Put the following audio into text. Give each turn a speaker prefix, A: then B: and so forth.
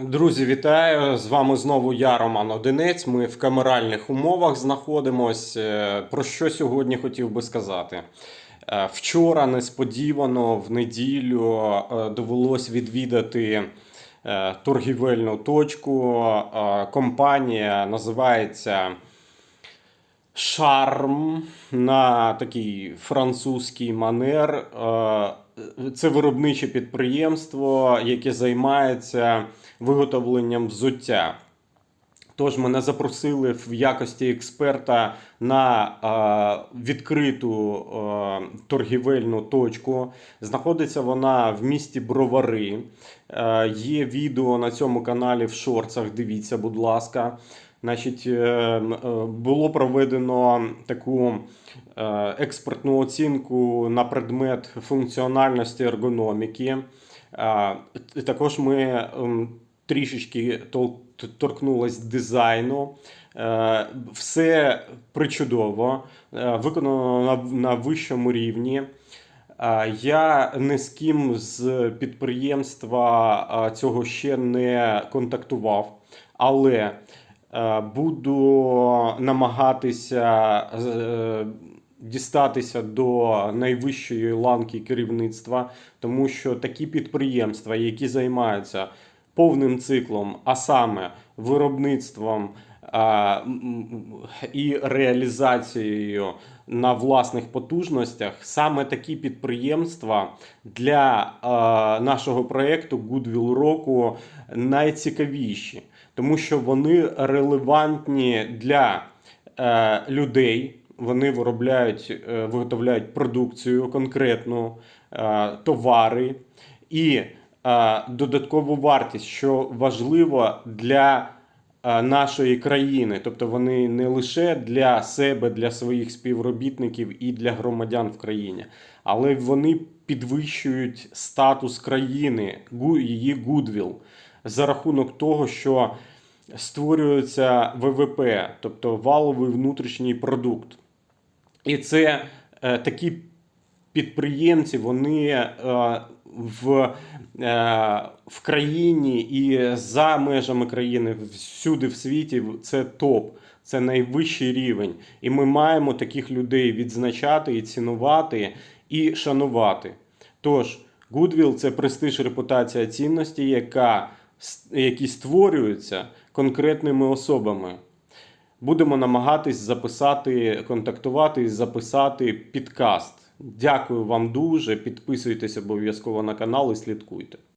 A: Друзі, вітаю! З вами знову я, Роман Одинець. Ми в камеральних умовах знаходимось. Е, Про що сьогодні хотів би сказати? Е, Вчора несподівано в неділю е, довелось відвідати торгівельну точку. Компанія називається Шарм на такий французький манер. Це виробниче підприємство, яке займається виготовленням взуття. Тож мене запросили в якості експерта на відкриту торгівельну точку. Знаходиться вона в місті Бровари. Е, є відео на цьому каналі в шорцах. Дивіться, будь ласка. Значить, е, м, е, було проведено таку е, експертну оцінку на предмет функціональності ергономіки. Е, Також ми ем, трішечки торкнулись дизайну. Все причудово, виконано на, вищому рівні. Я ні з ким з підприємства цього ще не контактував, але буду намагатися е, дістатися до найвищої ланки керівництва, тому що такі підприємства, які займаються повним циклом, а саме виробництвом і реалізацією на власних потужностях, саме такі підприємства для нашого проєкту Goodwill року найцікавіші, тому що вони релевантні для е, людей. Вони виробляють, е, виготовляють продукцію конкретну, е, товари і додаткову вартість, що важливо для нашої країни. Тобто вони не лише для себе, для своїх співробітників і для громадян в країні, але вони підвищують статус країни, її гудвіл за рахунок того, що створюється ВВП, тобто валовий внутрішній продукт. І це е, такі підприємці, вони е, в, е, в країні і за межами країни, всюди в світі, це топ, це найвищий рівень. І ми маємо таких людей відзначати і цінувати і шанувати. Тож, Goodwill – це престиж, репутація цінності, яка, які створюються конкретними особами. Будемо намагатись записати, контактувати і записати підкаст. Дякую вам дуже. Підписуйтесь обов'язково на канал і слідкуйте.